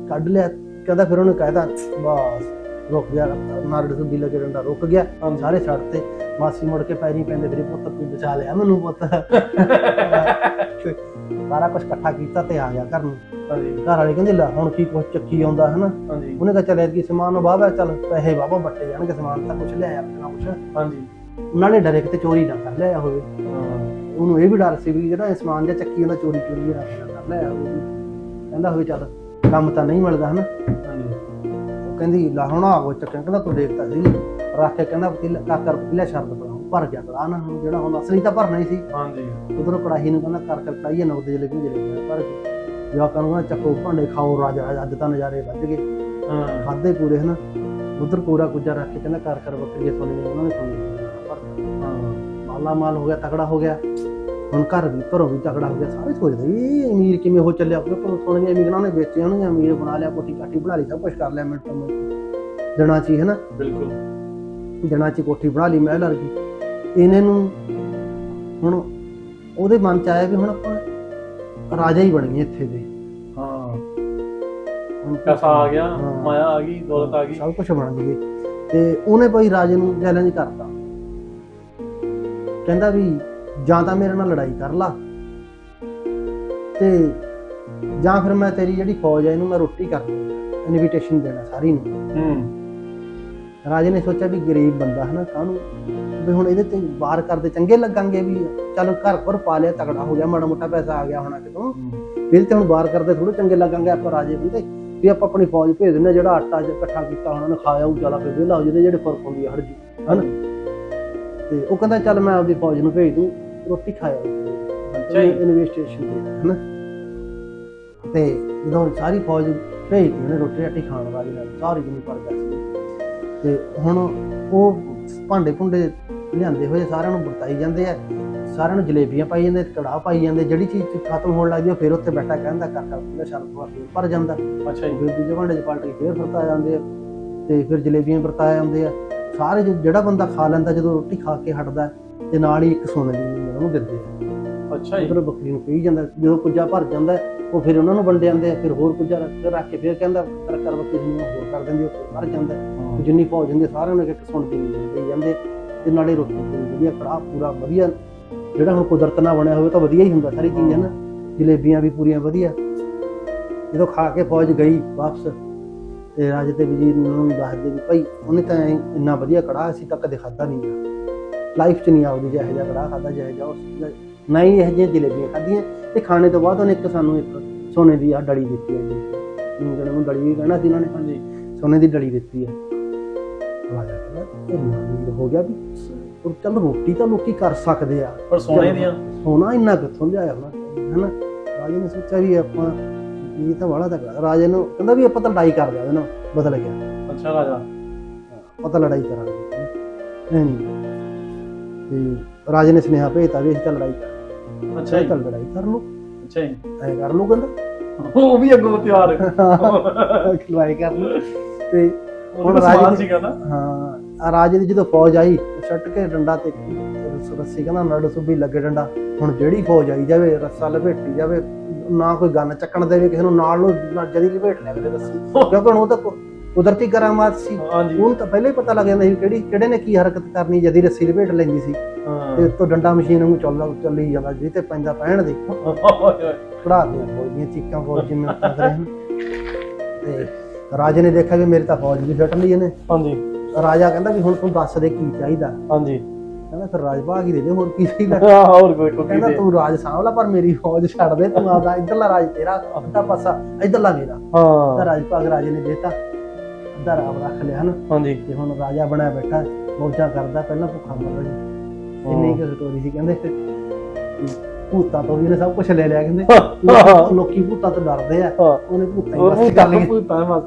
Speaker 1: ਕੱਢ ਲਿਆ। ਕਹਿੰਦਾ ਫਿਰ ਉਹਨੇ ਕਹਿਤਾ ਬਸ ਰੁਕ ਗਿਆ ਨਾਰੜ ਤੋਂ ਬਿੱਲ ਕੇ ਡੰਡਾ ਰੁਕ ਗਿਆ। ਸਾਰੇ ਛੱਡ ਤੇ। ਮਾਸੀ ਮੁੜ ਕੇ ਪੈਰੀ ਪੈਂਦੇ ਤੇਰੇ ਪੁੱਤ ਤੂੰ ਬਚਾ ਲਿਆ ਮੈਨੂੰ ਪੁੱਤ। ਸਾਰਾ ਕੁਝ ਇਕੱਠਾ ਕੀਤਾ ਤੇ ਆ ਗਿਆ ਘਰ ਨੂੰ।
Speaker 2: ਹਾਂਜੀ।
Speaker 1: ਘਰ ਵਾਲੇ ਕਹਿੰਦੇ ਲੈ ਹੁਣ ਕੀ ਕੁਛ ਚੱਕੀ ਆਉਂਦਾ ਹਨਾ?
Speaker 2: ਹਾਂਜੀ।
Speaker 1: ਉਹਨੇ ਕਹਾ ਚੱਲ ਐਤਕੀ ਸਮਾਨ ਵਾਵਾ ਚੱਲ ਪੈਸੇ ਵਾਵਾ ਬੱਟੇ ਜਾਣਗੇ ਸਮਾਨ ਤਾਂ ਕੁਛ ਲਿਆਇਆ ਆਪਣਾ ਕੁਛ।
Speaker 2: ਹਾਂਜੀ।
Speaker 1: ਉਹਨਾਂ ਨੇ ਡਰੇ ਕਿਤੇ ਚੋਰੀ ਨਾ ਕਰ ਲਿਆ ਹੋਵੇ।
Speaker 2: ਹਾਂ।
Speaker 1: ਉਹਨੂੰ ਇਹ ਵੀ ਡਰ ਸੀ ਵੀ ਜਿਹੜਾ ਇਹ ਸਮਾਨ ਜਾਂ ਚੱਕੀ ਹੁੰਦਾ ਚੋਰੀ ਚੋਰੀ ਨਾ ਕਰ ਲਿਆ ਹੋਵੇ ਕਹਿੰਦਾ ਹੋਵੇ ਚੱਲ ਕੰਮ ਤਾਂ ਨਹੀਂ ਮਿਲਦਾ ਹਨਾ?
Speaker 2: ਹਾਂਜੀ।
Speaker 1: ਉਹ ਕਹਿੰਦੀ ਲਾ ਹੁਣ ਆ ਕੋ ਚੱਕਣ ਕਹਿੰਦਾ ਤੂੰ ਦੇਖਤਾ ਸੀ ਰੱਖ ਕੇ ਕਹਿੰਦਾ ਪਤੀਲਾ ਕਾਕਰ ਪਤੀਲਾ ਸ਼ਰਤ ਬਣਾਉ ਭਰ ਗਿਆ ਕੜਾ ਨਾ ਹੁਣ ਜਿਹੜਾ ਹੁਣ ਅਸਲੀ ਤਾਂ ਭਰਨਾ ਹੀ ਸੀ।
Speaker 2: ਹਾਂਜੀ।
Speaker 1: ਉਧਰੋਂ ਕੜਾਹੀ ਨੂੰ ਕਹਿੰਦਾ ਕਰ ਕਰ ਕੜਾਈਏ ਨਗਦ ਜਲੇ ਵੀ ਜਲੇ ਗਿਆ ਭਰ ਕੇ ਜਵਾਕਾਂ ਨੂੰ ਕਹਿੰਦਾ ਚੱਕੋ ਭਾਂਡੇ ਖਾਓ ਰਾਜਾ ਅੱਜ ਤਾਂ ਨਜ਼ਾਰੇ ਵੱਜ ਗਏ।
Speaker 2: ਹਾਂ।
Speaker 1: ਖਾਦੇ ਪੂਰੇ ਹਨਾ। ਉਧਰ ਪੂਰਾ ਕੁਝਾ ਰੱਖ ਕੇ ਕਹਿੰਦਾ ਕਰ ਕਰ ਬੱਕਰੀਆਂ ਸੋਨੇ ਨੇ ਉਹਨਾਂ ਨੇ ਖਾਣੀ
Speaker 2: ਹਾਂ।
Speaker 1: ਮਾਲਾ ਮਾਲ ਹੋ ਗਿਆ ਤਕੜਾ ਹੋ ਗਿਆ। ਹੁਣ ਘਰ ਵੀ ਘਰੋਂ ਵੀ ਤਕੜਾ ਹੋ ਗਿਆ। ਸਾਰੇ ਸੋਚਦੇ ਇਹ ਅਮੀਰ ਕਿਵੇਂ ਹੋ ਚੱਲਿਆ? ਆਪਣੇ ਕੋਲ ਸੋਨੇ ਅਮੀਰਾਂ ਨੇ ਵੇਚੇ ਹੋਣਗੀਆਂ ਅਮੀਰ ਬਣਾ ਲਿਆ ਕੋਠੀ ਕਾਠੀ ਬਣਾ ਲਈ ਸਭ ਕੁਝ ਕਰ ਲਿਆ ਮਿੰਟ ਮਿੰਟ। ਦਿਨਾਂ ਚ ਹੀ ਹਨਾ।
Speaker 2: ਬਿਲਕੁਲ।
Speaker 1: ਦਿਨਾਂ ਚ ਕੋਠੀ ਬਣਾ ਲਈ ਮਹਿਲ ਵਰਗੀ। ਇਹਨੇ ਨੂੰ ਹੁਣ ਉਹਦੇ ਮਨ ਚ ਆਇਆ ਵੀ ਹੁਣ ਆਪਾਂ ਰਾਜਾ ਹੀ ਬਣ ਗਏ ਇੱਥੇ ਦੇ।
Speaker 2: ਹਾਂ।
Speaker 1: ਹੁਣ
Speaker 2: ਪੈਸਾ ਆ ਗਿਆ
Speaker 1: ਹਾਂ।
Speaker 2: ਮਾਇਆ ਆ ਗਈ ਦੌਲਤ ਆ ਗਈ।
Speaker 1: ਸਭ ਕੁਝ ਬਣ ਗਏ ਤੇ ਉਹਨੇ ਭਾਈ ਰਾਜੇ ਨੂੰ ਚੈਲੰਜ ਕਰਤਾ। ਕਹਿੰਦਾ ਵੀ ਜਾਂ ਤਾਂ ਮੇਰੇ ਨਾਲ ਲੜਾਈ ਕਰ ਲਾ। ਤੇ ਜਾਂ ਫਿਰ ਮੈਂ ਤੇਰੀ ਜਿਹੜੀ ਫੌਜ ਹੈ ਇਹਨੂੰ ਮੈਂ ਰੋਟੀ ਕਰ ਦੂੰਗਾ ਇਨਵੀਟੇਸ਼ਨ ਦੇਣਾ ਸਾਰੀ ਨੂੰ।
Speaker 2: ਹੂੰ।
Speaker 1: ਰਾਜੇ ਨੇ ਸੋਚਿਆ ਵੀ ਗਰੀਬ ਬੰਦਾ ਹੈ ਨਾ ਕਾਹਨੂੰ? ਵੀ ਹੁਣ ਇਹਦੇ ਤੇ ਵਾਰ ਕਰਦੇ ਚੰਗੇ ਲੱਗਾਂਗੇ ਵੀ ਚਲੋ ਘਰ ਘਰ ਪਾ ਲਿਆ ਤਗੜਾ ਹੋ ਗਿਆ ਮਾੜਾ ਮੋਟਾ ਪੈਸਾ ਆ ਗਿਆ ਹੋਣਾ ਕਿਤੋਂ। ਬਿਲ ਤੇ ਹੁਣ ਵਾਰ ਕਰਦੇ ਥੋੜੇ ਚੰਗੇ ਲੱਗਾਂਗੇ ਆਪਾਂ ਰਾਜੇ ਬੰਦੇ ਵੀ ਆਪਾਂ ਆਪਣੀ ਫੌਜ ਭੇਜ ਦਿੰਦੇ ਜਿਹੜਾ ਆਟਾ ਇਕੱਠਾ ਕੀਤਾ ਉਹਨਾਂ ਨੇ ਖਾਇਆ ਉਹ ਚਲਾ ਫਿਰ ਵਿਹਲਾ ਹੋ ਜਿਹਦੇ ਜਿਹੜੇ ਫ਼ਰਕ ਹੁੰਦੀ ਆ ਹਟ ਜੂ ਹਨ? ਤੇ ਉਹ ਕਹਿੰਦਾ ਚੱਲ ਮੈਂ ਆਪਦੀ ਫੌਜ ਨੂੰ ਭੇਜ ਦੂੰ ਰੋਟੀ ਖਾਇਆ।
Speaker 2: ਅੱਛਾ।
Speaker 1: ਇਨਵੈਸਟੀਗੇਸ਼ਨ ਤੇ ਹਨਾ? ਤੇ ਜਦੋਂ ਸਾਰੀ ਫੌਜ ਭੇਜਦੀ ਉਹਨੇ ਰੋਟੀ ਰਾਟੀ ਖਾਣ ਵਾਲੀ ਨਾਲ ਸਾਰੀ ਜਿੰਨੀ ਪਰ ਗਿਆ ਸੀ ਤੇ ਹੁਣ ਉਹ ਭਾਂਡੇ ਭੁੰਡੇ ਲਿਆਂਦੇ ਹੋਏ ਸਾਰਿਆਂ ਨੂੰ ਵਰਤਾਈ ਜਾਂਦੇ ਆ। ਸਾਰਿਆਂ ਨੂੰ ਜਲੇਬੀਆਂ ਪਾਈ ਜਾਂਦੇ ਕੜਾਹ ਪਾਈ ਜਾਂਦੇ ਜਿਹੜੀ ਚੀਜ਼ ਖਤਮ ਹੋਣ ਲੱਗਦੀ ਉਹ ਫਿਰ ਉੱਥੇ ਬੈਠਾ ਕਹਿੰਦਾ ਕਰ ਕਰ ਪੂਰਾ ਸ਼ਰਤ ਵਾ ਫਿਰ ਭਰ ਜਾਂਦਾ।
Speaker 2: ਅੱਛਾ ਜੀ।
Speaker 1: ਫਿਰ ਦੂਜੇ ਭਾਂਡੇ 'ਚ ਪਲਟ ਕੇ ਫਿਰ ਵਰਤਾ ਜਾਂਦੇ ਆ ਤੇ ਫਿਰ ਜਲੇਬੀਆਂ ਵਰਤਾਏ ਜਾਂਦੇ ਆ। ਸਾਰੇ ਜਿਹੜਾ ਬੰਦਾ ਖਾ ਲੈਂਦਾ ਜਦੋਂ ਰੋਟੀ ਖਾ ਕੇ ਹਟਦਾ ਤੇ ਨਾਲ ਹੀ ਇੱਕ ਸੋਨੇ ਦੀ ਉਹਨੂੰ ਦਿੰਦੇ ਆ।
Speaker 2: ਅੱਛਾ ਜੀ।
Speaker 1: ਉਧਰ ਬੱਕਰੀ ਨੂੰ ਕਹੀ ਜਾਂਦਾ ਜਦੋਂ ਕੁੱਜਾ ਭਰ ਜਾਂਦਾ ਉਹ ਫਿਰ ਉਹਨਾਂ ਨੂੰ ਵੰਡ ਜਾਂਦੇ ਆ ਫਿਰ ਹੋਰ ਕੁੱਜਾ ਰੱਖ ਕੇ ਫਿਰ ਕਹਿੰਦਾ ਕਰ ਕਰ ਬੱਕਰੀ ਨੂੰ ਹੋਰ ਕਰ ਦਿੰਦੀ ਉਹ ਭਰ ਜਾਂਦਾ। ਜਿੰਨੀ ਫੌਜ ਹੁੰਦੀ ਸਾਰਿਆਂ ਨੂੰ ਇੱਕ ਇੱਕ ਸੁਣ ਦੀ ਜਾਂਦੇ ਤੇ ਨਾਲੇ ਰੋਟੀ ਪੂਰੀ ਵਧੀਆ ਕੜਾਹ ਪੂਰਾ ਵਧੀਆ। ਜਿਹੜਾ ਹੁਣ ਕੁਦਰਤ ਨਾਲ ਬਣਿਆ ਹੋਵੇ ਤਾਂ ਵਧੀਆ ਹੀ ਹੁੰਦਾ ਸਾਰੀ ਚੀਜ਼ ਹੈ ਨਾ। ਜਲੇਬੀਆਂ ਵੀ ਪੂਰੀਆਂ ਵਧੀਆ। ਜਦੋਂ ਖਾ ਕੇ ਫੌਜ ਗਈ ਵਾਪਸ ਤੇ ਰਾਜੇ ਤੇ ਵਜ਼ੀਰ ਨੂੰ ਦੱਸਦੇ ਵੀ ਭਾਈ ਉਹਨੇ ਤਾਂ ਇੰਨਾ ਵਧੀਆ ਕੜਾਹ ਅਸੀਂ ਤਾਂ ਕਦੇ ਖਾਦਾ ਨਹੀਂ ਲਾਈਫ 'ਚ ਨਹੀਂ ਆਉਦੀ ਜਿਹੋ ਜਿਹਾ ਕੜਾਹ ਖਾਦਾ ਜਿਹਾ ਉਸ ਨਾ ਹੀ ਇਹ ਜਿਹੀਆਂ ਜਲੇਬੀਆਂ ਖਾਧੀਆਂ ਤੇ ਖਾਣੇ ਤੋਂ ਬਾਅਦ ਉਹਨੇ ਇੱਕ ਸਾਨੂੰ ਇੱਕ ਸੋਨੇ ਦੀ ਆ ਡਲੀ ਦਿੱਤੀ ਹੈ ਜੀ। ਜਿਹਨੂੰ ਨੂੰ ਡਲੀ ਵੀ ਕਹਿਣਾ ਸੀ ਉਹਨਾਂ ਨੇ।
Speaker 2: ਹਾਂਜੀ।
Speaker 1: ਸੋਨੇ ਦੀ ਡਲੀ ਦਿੱਤੀ ਹੈ। ਕਹਿੰਦਾ ਇਹ ਹੋ ਗਿਆ ਵੀ ਉਹ ਚੱਲ ਰੋਟੀ ਤਾਂ ਲੋਕੀ ਕਰ ਸਕਦੇ ਆ।
Speaker 2: ਪਰ ਸੋਨੇ ਦੀਆਂ?
Speaker 1: ਸੋਨਾ ਇੰਨਾ ਕਿੱਥੋਂ ਲਿਆਇਆ ਹੋਣਾ? ਹਨਾ? ਰਾਜੇ ਨੇ ਸੋਚਿਆ ਵੀ ਆਪਾਂ ਇਹ ਤਾਂ ਵਾਲਾ ਤਾਂ ਰਾਜੇ ਨੂੰ ਕਹਿੰਦਾ ਵੀ ਆਪਾਂ ਤਾਂ ਲੜਾਈ ਕਰ ਲਿਆ ਨਾਲ ਬਦਲ ਗਿਆ।
Speaker 2: ਅੱਛਾ ਰਾਜਾ।
Speaker 1: ਆਪਾਂ ਤਾਂ ਲੜਾਈ ਕਰਾਂਗੇ। ਨਹੀਂ ਨਹੀਂ। ਤੇ ਰਾਜੇ ਨੇ ਸੁਨੇਹਾ ਭੇਜਤਾ ਵੀ ਅਸੀਂ ਤਾਂ ਲੜਾਈ ਕਰ
Speaker 2: ਅੱਛਾ ਜੀ।
Speaker 1: ਤਾਂ ਲੜਾਈ ਕਰ ਲਓ
Speaker 2: ਅੱਛਾ ਜੀ।
Speaker 1: ਐ ਕਰ ਲਓ ਕਹਿੰਦਾ।
Speaker 2: ਉਹ ਵੀ ਅੱਗੋਂ ਤਿਆਰ।
Speaker 1: ਲੜਾਈ ਕਰ ਲਓ ਤੇ
Speaker 2: ਹੁਣ
Speaker 1: ਰਾਜੇ
Speaker 2: ਸੀਗਾ ਨਾ।
Speaker 1: ਹਾਂ ਆ ਰਾਜੇ ਦੀ ਜਦੋਂ ਫੌਜ ਆਈ ਛੱਟ ਕੇ ਡੰਡਾ ਤੇ ਰੱਸ- ਕਹਿੰਦਾ ਨੜ ਸੁਬੀ ਲੱਗੇ ਡੰਡਾ। ਹੁਣ ਜਿਹੜੀ ਫੌਜ ਆਈ ਜਾਵੇ ਰੱਸਾ ਲਪੇਟੀ ਜਾਵੇ ਨਾ ਕੋਈ ਗੰਨ ਚੱਕਣ ਦੇਵੇ ਕਿਸੇ ਨੂੰ ਨਾਲ ਨੂੰ ਜਦੀ ਲਪੇਟ ਲਿਆ ਕਰੇ ਰੱਸੀ ਕਿਉਂਕਿ ਹੁਣ ਉਹ ਤਾਂ ਕੁਦਰਤੀ ਕਰਾਮਾਤ ਸੀ। ਉਹਨੂੰ ਤਾਂ ਪਹਿਲਾਂ ਹੀ ਪਤਾ ਲੱਗ ਜਾਂਦਾ ਸੀ ਕਿਹੜੀ ਕਿਹੜੇ ਨੇ ਕੀ ਹਰਕਤ ਕਰਨੀ ਜਦੀ ਰੱਸੀ ਲਪੇਟ ਲੈਂਦੀ ਸੀ। ਤੇ ਉੱਤੋਂ ਡੰਡਾ ਮਸ਼ੀਨ ਨੂੰ ਚੱਲ ਚੱਲੀ ਜਾਂਦਾ ਜਿਹ ਤੇ ਪੈਂਦਾ ਪੈਣ ਦੇ। ਕਢਾਤੀਆਂ ਫੌਜ ਦੀਆਂ ਚੀਕਾਂ ਫੌਜ ਜਿਵੇਂ ਕਰੇ ਹਨ ਤੇ ਰਾਜੇ ਨੇ ਦੇਖਿਆ ਵੀ ਮੇਰੀ ਤਾਂ ਫੌਜ ਵੀ ਛੱਟ ਲਈ ਇਹਨੇ।
Speaker 2: ਹਾਂਜੀ।
Speaker 1: ਰਾਜਾ ਕਹਿੰਦਾ ਵੀ ਹੁਣ ਤੂੰ ਦੱਸ ਦੇ ਕੀ ਚਾਹੀਦਾ।
Speaker 2: ਹਾਂਜੀ।
Speaker 1: ਕਹਿੰਦਾ ਫਿਰ ਰਾਜ ਭਾਗ ਹੀ ਦੇ ਦੇ ਹੋਰ ਕੀ ਚਾਹੀਦਾ।
Speaker 2: ਹਾਂ ਹੋਰ ਕੋਈ ਕੋਈ
Speaker 1: ਕਹਿੰਦਾ ਤੂੰ ਰਾਜ ਸਾਂਭ ਲੈ ਪਰ ਮੇਰੀ ਫੌਜ ਛੱਡ ਦੇ ਤੂੰ ਆਪਦਾ ਇੱਧਰਲਾ ਰਾਜ ਤੇਰਾ ਅੱਧਾ ਪਾਸਾ ਇੱਧਰਲਾ ਮੇਰਾ। ਤਾਂ
Speaker 2: ਹਾਂ।
Speaker 1: ਰਾਜ ਭਾਗ ਰਾਜੇ ਨੇ ਦੇਤਾ ਅੱਧਾ ਰਾਮ ਰੱਖ ਲਿਆ ਹਨ।
Speaker 2: ਹਾਂਜੀ।
Speaker 1: ਤੇ ਹੁਣ ਰਾਜਾ ਬਣਿਆ ਬੈਠਾ ਮੌਜਾਂ ਕਰਦਾ ਪਹਿਲਾਂ ਭੁੱਖਾ ਮਰਦਾ ਸੀ ਇੰਨੀ ਕਿ ਸਟੋਰੀ ਸੀ ਕਹਿੰਦੇ ਭੂਤਾਂ ਤੋਂ ਵੀ ਇਹਨੇ ਸਭ ਕੁਝ ਲੈ ਲਿਆ ਕਹਿੰਦੇ ਲੋਕੀ ਭੂਤਾਂ ਤੋਂ ਡਰਦੇ ਆ ਉਹਨੇ ਭੂਤਾਂ ਹੀ ਬਸ ਕਰ
Speaker 2: ਟਾਈਮ ਆ